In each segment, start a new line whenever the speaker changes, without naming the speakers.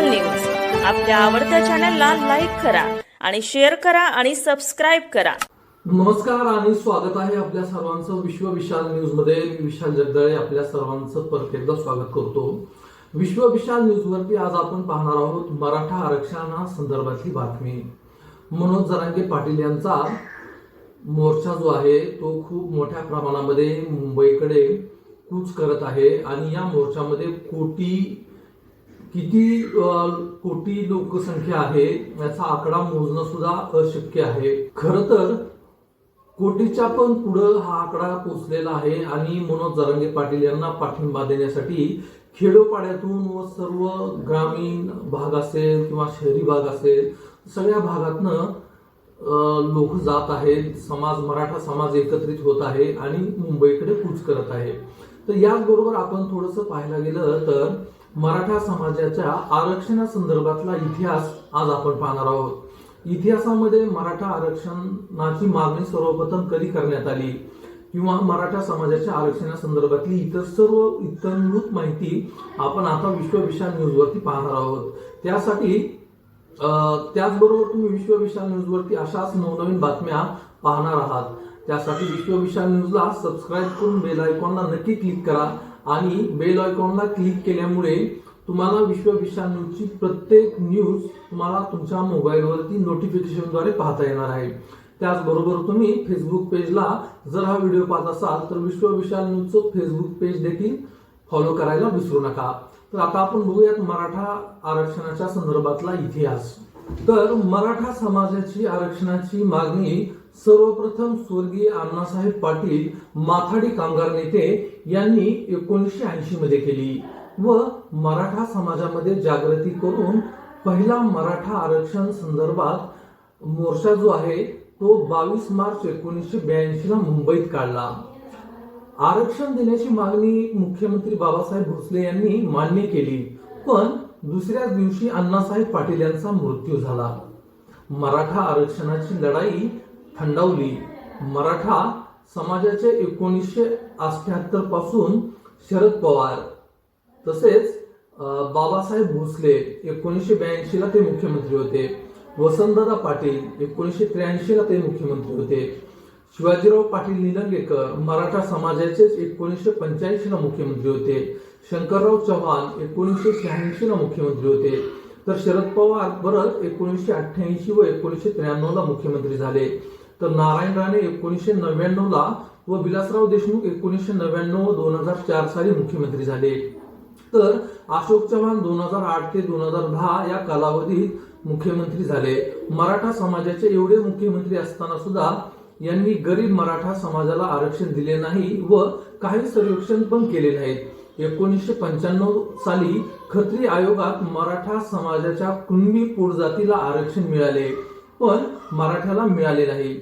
Local news. आपल्या आवडत्या चॅनलला लाईक करा आणि शेअर करा आणि सबस्क्राईब करा.
नमस्कार आणि स्वागत आहे आपल्या सर्वांचं विश्व विशाल न्यूजमध्ये. मी विशाल जगदळे आपल्या सर्वांचं परत एकदा स्वागत करतो. विश्व विशाल न्यूज वरती आज आपण पाहणार आहोत मराठा आरक्षणा संदर्भातली बातमी. मनोज जरांगे पाटील यांचा मोर्चा जो आहे तो खूप मोठ्या प्रमाणामध्ये मुंबईकडे कूच करत आहे आणि या मोर्चामध्ये कोटी किती कोटी लोकसंख्या आहे याचा आकडा मोजणं सुद्धा अशक्य आहे. खर तर कोटीच्या पण पुढं हा आकडा पोचलेला आहे आणि मनोज जरांगे पाटील यांना पाठिंबा देण्यासाठी खेडोपाड्यातून व सर्व ग्रामीण भाग असेल किंवा शहरी भाग असेल सगळ्या भागातनं लोक जात आहेत समाज मराठा समाज एकत्रित होत आहे आणि मुंबईकडे कूच करत आहे. तर याचबरोबर आपण थोडंसं पाहायला गेलं तर मराठा समाजाच्या आरक्षणासंदर्भातला इतिहास आज आपण पाहणार आहोत. इतिहासामध्ये मराठा आरक्षणाची मागणी सर्वप्रथम कधी करण्यात आली? किंवा मराठा समाजाच्या आरक्षणासंदर्भातली इतर सर्व इतरभूत माहिती आपण आता विश्वविशाल न्यूजवरती पाहणार आहोत. त्यासाठी त्याचबरोबर तुम्ही विश्वविशाल न्यूजवरती अशाच नवनवीन बातम्या पाहणार आहात. त्यासाठी विश्वविशाल न्यूजला सबस्क्राईब करून बेल आयकॉनला नक्की क्लिक करा. आणि बेल आयकॉनला क्लिक केल्यामुळे तुम्हाला विश्व विषाणूची प्रत्येक न्यूज तुम्हाला तुमच्या मोबाईलवरती नोटिफिकेशनद्वारे पाहता येणार आहे. त्याचबरोबर तुम्ही फेसबुक पेजला जर हा व्हिडिओ पाहत असाल तर विश्व विषाणूचं फेसबुक पेज देखील फॉलो करायला विसरू नका. तर आता आपण बघूयात मराठा आरक्षणाच्या संदर्भातला इतिहास. तर मराठा समाजाची आरक्षणाची मागणी सर्वप्रथम स्वर्गीय अण्णासाहेब पाटील माथाडी कामगार नेते यांनी एकोणीसशे ऐंशी मध्ये केली व मराठा समाजामध्ये जागृती करून पहिला मराठा आरक्षण संदर्भात मोर्चा जो आहे तो बावीस मार्च एकोणीसशे ब्याऐंशी ला मुंबईत काढला. आरक्षण देण्याची मागणी मुख्यमंत्री बाबासाहेब भोसले यांनी मान्य केली पण दुसऱ्याच दिवशी अण्णासाहेब पाटील यांचा मृत्यू झाला. मराठा आरक्षणाची लढाई थंडावली मराठा समाजाचे एकोणीसशे अठ्याहत्तरपासून शरद पवार. तसेच बाबासाहेब भोसले एकोणीसशे ब्याऐंशीला ते मुख्यमंत्री होते. वसंतदादा पाटील एकोणीसशे त्र्याऐंशीला ते मुख्यमंत्री होते. शिवाजीराव पाटील निलंगेकर मराठा समाजाचेच एकोणीसशे पंच्याऐंशीला मुख्यमंत्री होते. शंकरराव चव्हाण एकोणीसशे शहाऐंशीला मुख्यमंत्री होते. तर शरद पवार परत एकोणीसशे अठ्ठ्याऐंशी व एकोणीसशे त्र्याण्णवला मुख्यमंत्री झाले. तर नारायण राणे एकोणीसशे नव्याण्णव ला व विलासराव देशमुख एकोणीसशे नव्याण्णव दोन हजार चार साली मुख्यमंत्री झाले. तर अशोक चव्हाण दोन हजार आठ ते दोन हजार दहा या कालावधीत मुख्यमंत्री झाले. मराठा समाजाचे एवढे मुख्यमंत्री असताना सुद्धा यांनी गरीब मराठा समाजाला आरक्षण दिले नाही व काही सर्वेक्षण पण केले नाहीत. एकोणीसशे पंच्याण्णव साली खत्री आयोगात मराठा समाजाच्या कुणबी पोटजातीला आरक्षण मिळाले पण मराठ्याला मिळाले नाही.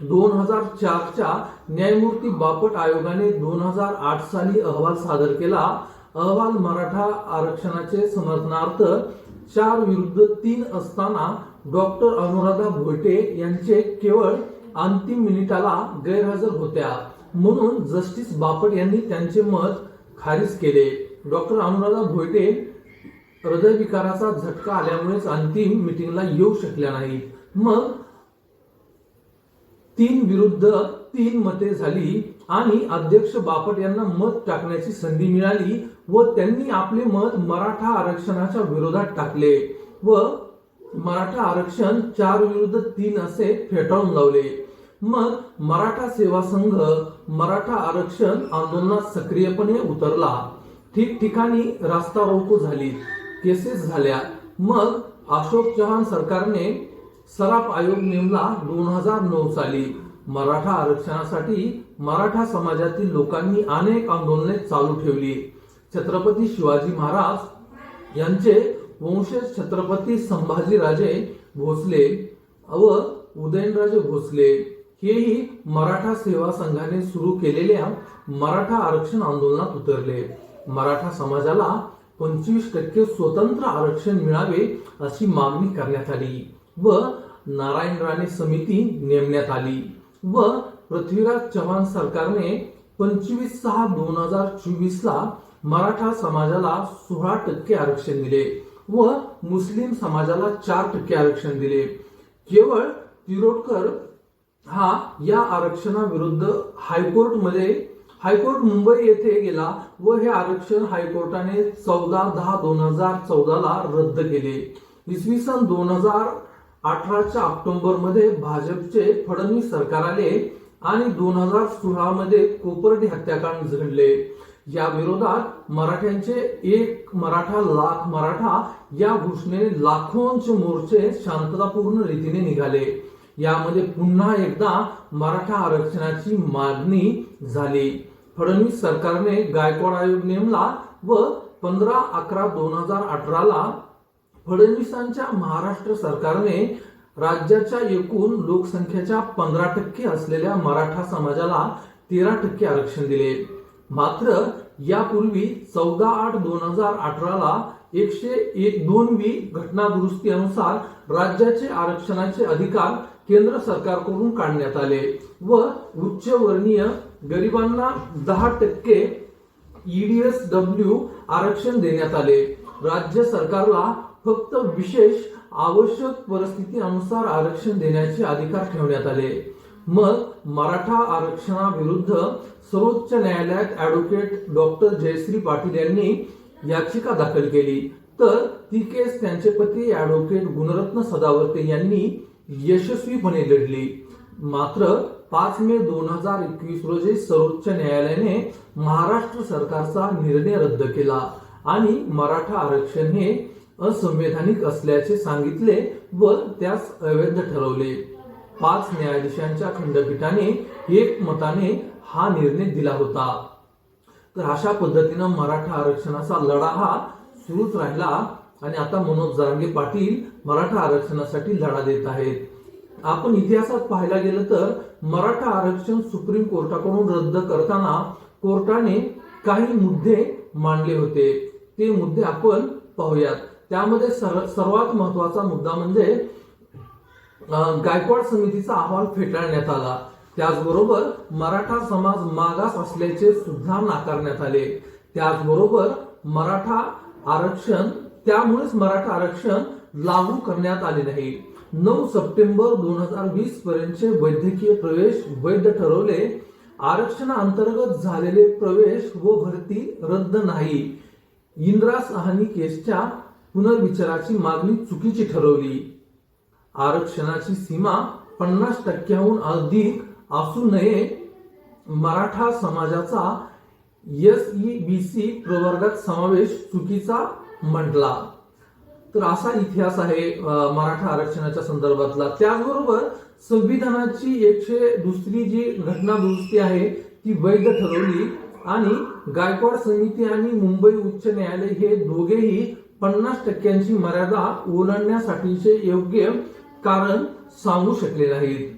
दोन हजार चारच्या न्यायमूर्ती बापट आयोगाने दोन हजार आठ साली अहवाल सादर केला. अहवाल मराठा आरक्षणाचे समर्थनार्थ चार विरुद्ध तीन असताना डॉक्टर अनुराधा भोयटे यांचे केवळ अंतिम मिनिटाला गैरहजर होत्या. म्हणून जस्टिस बापट यांनी त्यांचे मत खारिज केले. डॉक्टर अनुराधा भोयटे हृदयविकाराचा झटका आल्यामुळेच अंतिम मिटिंगला येऊ शकल्या नाहीत. मग तीन विरुद्ध तीन मते झाली आणि अध्यक्ष बापट यांना मत टाकण्याची संधी मिळाली व त्यांनी आपले मत मराठा आरक्षणाच्या विरोधात टाकले व मराठा आरक्षण चार विरुद्ध तीन असे फेटाळून लावले. मग मराठा सेवा संघ मराठा आरक्षण आंदोलनात सक्रियपणे उतरला. ठिकठिकाणी रास्ता रोको झाली केसेस झाल्या. मग अशोक चव्हाण सरकारने सराफ आयोग नेमला दोन हजार नऊ साली. मराठा आरक्षणासाठी मराठा समाजातील लोकांनी अनेक आंदोलने चालू ठेवली. छत्रपती शिवाजी महाराज यांचे वंशज छत्रपती संभाजीराजे भोसले व उदयनराजे भोसले हेही मराठा सेवा संघाने सुरू केलेल्या मराठा आरक्षण आंदोलनात उतरले. मराठा समाजाला पंचवीस टक्के स्वतंत्र आरक्षण मिळावे अशी मागणी करण्यात आली. व नारायण राणे समिती नेमण्यात आली व पृथ्वीराज चव्हाण सरकारने पंचवीस सहा दोन हजार चोवीस ला मराठा समाजाला सोळा टक्के आरक्षण दिले व मुस्लिम समाजाला चार टक्के आरक्षण दिले. केवळ तिरोडकर हा या आरक्षणाविरुद्ध हायकोर्टमध्ये हायकोर्ट मुंबई येथे गेला व हे आरक्षण हायकोर्टाने चौदा दहा दोन हजार चौदाला रद्द केले. इसवी सन दोन हजार अठराच्या ऑक्टोबरमध्ये भाजपचे फडणवीस सरकार आले आणि दोन हजार सोळा मध्ये कोपर्डी हत्याकांड घडले. या विरोधात मराठ्यांचे एक मराठा लाख मराठा या घोषणेने लाखोंचे मोर्चे शांततापूर्ण रीतीने निघाले. यामध्ये पुन्हा एकदा मराठा आरक्षणाची मागणी झाली. फडणवीस सरकारने गायकवाड आयोग नेमला व पंधरा अकरा दोन हजार अठराला फडणवीसांच्या महाराष्ट्र सरकारने राज्याच्या एकूण लोकसंख्येच्या पंधरा टक्के असलेल्या मराठा समाजाला तेरा टक्के आरक्षण दिले. मात्र यापूर्वी चौदा आठ दोन हजार अठराला एकशे एक दोन वी घटना दुरुस्तीनुसार राज्याचे आरक्षणाचे अधिकार केंद्र सरकारकडून काढण्यात आले व उच्चवर्णीय गरिबांना दहा टक्के ईडीएस डब्ल्यू आरक्षण देण्यात आले. राज्य सरकारला फक्त विशेष आवश्यक परिस्थितीनुसार आरक्षण देण्याचे अधिकार ठेवण्यात आले. मग मराठा आरक्षणाविरुद्ध सर्वोच्च न्यायालयात ऍडव्होकेट डॉक्टर जयश्री पाटील यांनी याचिका दाखल केली. तर ती केस त्यांचे पती ऍडव्होकेट गुणरत्न सदावर्ते यांनी यशस्वीपणे लढली. मात्र पाच मे दोन हजार एकवीस रोजी सर्वोच्च न्यायालयाने महाराष्ट्र सरकारचा निर्णय रद्द केला. आणि मराठा आरक्षण हे असंवैधानिक असल्याचे सांगितले व त्यास अवैध ठरवले. पाच न्यायाधीशांच्या खंडपीठाने एक मताने हा निर्णय दिला होता. तर अशा पद्धतीनं मराठा आरक्षणाचा लढा हा सुरूच राहिला आणि आता मनोज जरांगे पाटील मराठा आरक्षणासाठी लढा देत आहेत. आपण इतिहासात पाहायला गेलं तर मराठा आरक्षण सुप्रीम कोर्टाकडून रद्द करताना कोर्टाने काही मुद्दे मांडले होते. ते मुद्दे आपण पाहूयात. त्यामध्ये सर्व- सर्वात महत्त्वाचा मुद्दा म्हणजे गायकवाड समितीचा अहवाल फेटाळण्यात आला. त्याचबरोबर मराठा समाज मागास असल्याचे सुद्धा नाकारण्यात आले. त्याचबरोबर मराठा आरक्षण त्यामुळेच मराठा आरक्षण लागू करण्यात आले नाही. नऊ सप्टेंबर दोन हजार वीस पर्यंतचे वैद्यकीय प्रवेश वैध ठरवले. आरक्षणाअंतर्गत झालेले प्रवेश व भरती रद्द नाही. इंदिरा सहानी केसच्या पुनर्विचाराची मागणी चुकीची ठरवली. आरक्षणाची सीमा पन्नास टक्क्याहून अधिक असू नये मराठा समाजाचा एसईबीसी ई बी सी प्रवर्गात समावेश चुकीचा म्हटला. तर असा इतिहास आहे मराठा आरक्षणाच्या संदर्भातला. त्याचबरोबर संविधानाची एकशे दुसरी जी घटना दुरुस्ती आहे ती वैध ठरवली आणि गायकवाड समिती आणि मुंबई उच्च न्यायालय हे दोघेही पन्नास टक्क्यांची मर्यादा ओलांडण्यासाठीचे योग्य कारण सांगू शकले नाहीत.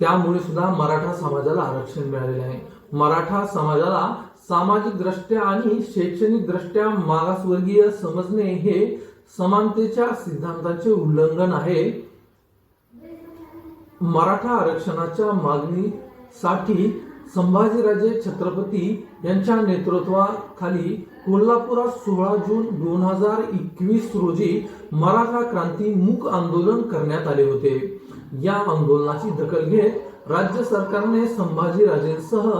त्यामुळे सुद्धा मराठा समाजाला आरक्षण मिळालेले आहे. मराठा समाजाला सामाजिक दृष्ट्या आणि शैक्षणिक दृष्ट्या मागासवर्गीय समजणे हे समानतेच्या सिद्धांताचे उल्लंघन आहे. मराठा आरक्षणाच्या मागणीसाठी संभाजीराजे छत्रपती यांच्या नेतृत्वाखाली कोल्हापुरात सोळा जून दोन हजार एकवीस रोजी मराठा क्रांती मूक आंदोलन करण्यात आले होते. या आंदोलनाची दखल घेत राज्य सरकारने संभाजीराजेंसह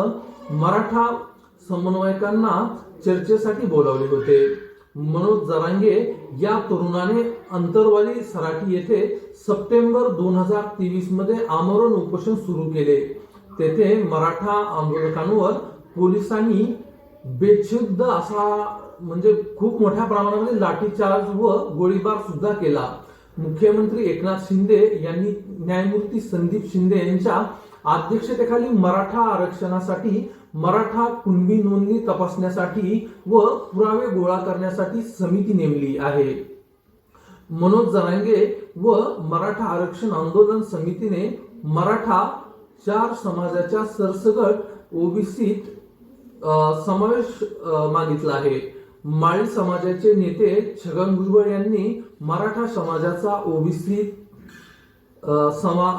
मराठा समन्वयकांना चर्चेसाठी बोलावले होते. मनोज जरांगे या तरुणाने अंतरवाली सराठी येथे सप्टेंबर दोन हजार तेवीसमध्ये आमरण उपोषण सुरू केले. तेथे मराठा आंदोलकांवर पोलिसांनी बेशुद्ध असा म्हणजे खूप मोठ्या प्रमाणामध्ये लाठीचार्ज व गोळीबार सुद्धा केला. मुख्यमंत्री एकनाथ शिंदे यांनी न्यायमूर्ती संदीप शिंदे यांच्या अध्यक्षतेखाली मराठा आरक्षणासाठी मराठा कुणबी नोंदणी तपासण्यासाठी व पुरावे गोळा करण्यासाठी समिती नेमली आहे. मनोज जरांगे व मराठा आरक्षण आंदोलन समितीने मराठा चार समाजाच्या सरसगट ओबीसीत समावेश मागितला आहे. माळी समाजाचे नेते छगन भुजबळ यांनी मराठा समाजाचा ओबीसी समा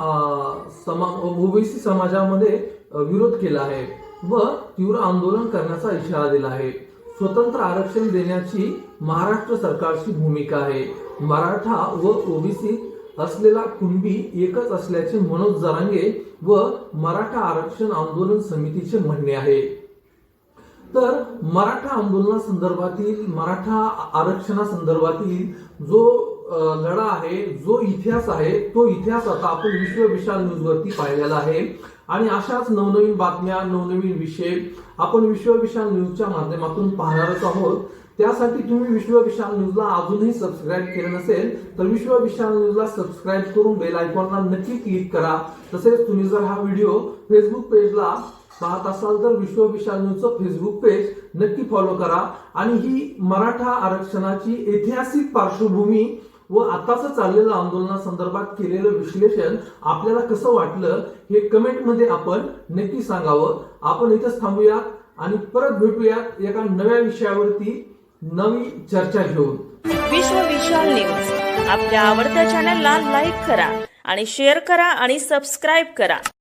समा ओबीसी समाजामध्ये विरोध केला आहे व तीव्र आंदोलन करण्याचा इशारा दिला आहे. स्वतंत्र आरक्षण देण्याची महाराष्ट्र सरकारची भूमिका आहे. मराठा व ओबीसी असलेला कुणबी एकच असल्याचे मनोज जरांगे व मराठा आरक्षण आंदोलन समितीचे म्हणणे आहे. तर मराठा आंदोलनासंदर्भातील मराठा आरक्षणासंदर्भातील जो लढा आहे जो इतिहास आहे तो इतिहास आता आपण विश्व विशाल न्यूज वरती पाहिलेला आहे. आणि अशाच नवनवीन बातम्या नवनवीन विषय आपण विश्व विशाल न्यूजच्या माध्यमातून पाहणारच आहोत. त्यासाठी तुम्ही विश्व विशाल न्यूजला अजूनही सबस्क्राईब केलं नसेल तर विश्व विशाल न्यूजला सबस्क्राईब करून बेल आयकॉनला नक्की क्लिक करा. तसेच तुम्ही जर हा व्हिडिओ फेसबुक पेजला पाहत असाल तर विश्व विशाल न्यूजचं फेसबुक पेज नक्की फॉलो करा. आणि ही मराठा आरक्षणाची ऐतिहासिक पार्श्वभूमी व आताच चाललेलं आंदोलनासंदर्भात केलेलं विश्लेषण आपल्याला कसं वाटलं हे कमेंटमध्ये आपण नक्की सांगावं. आपण इथंच थांबूयात आणि परत भेटूयात एका नव्या विषयावरती. नवी चर्चा घेऊन.
विश्व विशाल न्यूज. आपल्या आवडत्या चॅनलला लाईक करा आणि शेअर करा आणि सबस्क्राईब करा.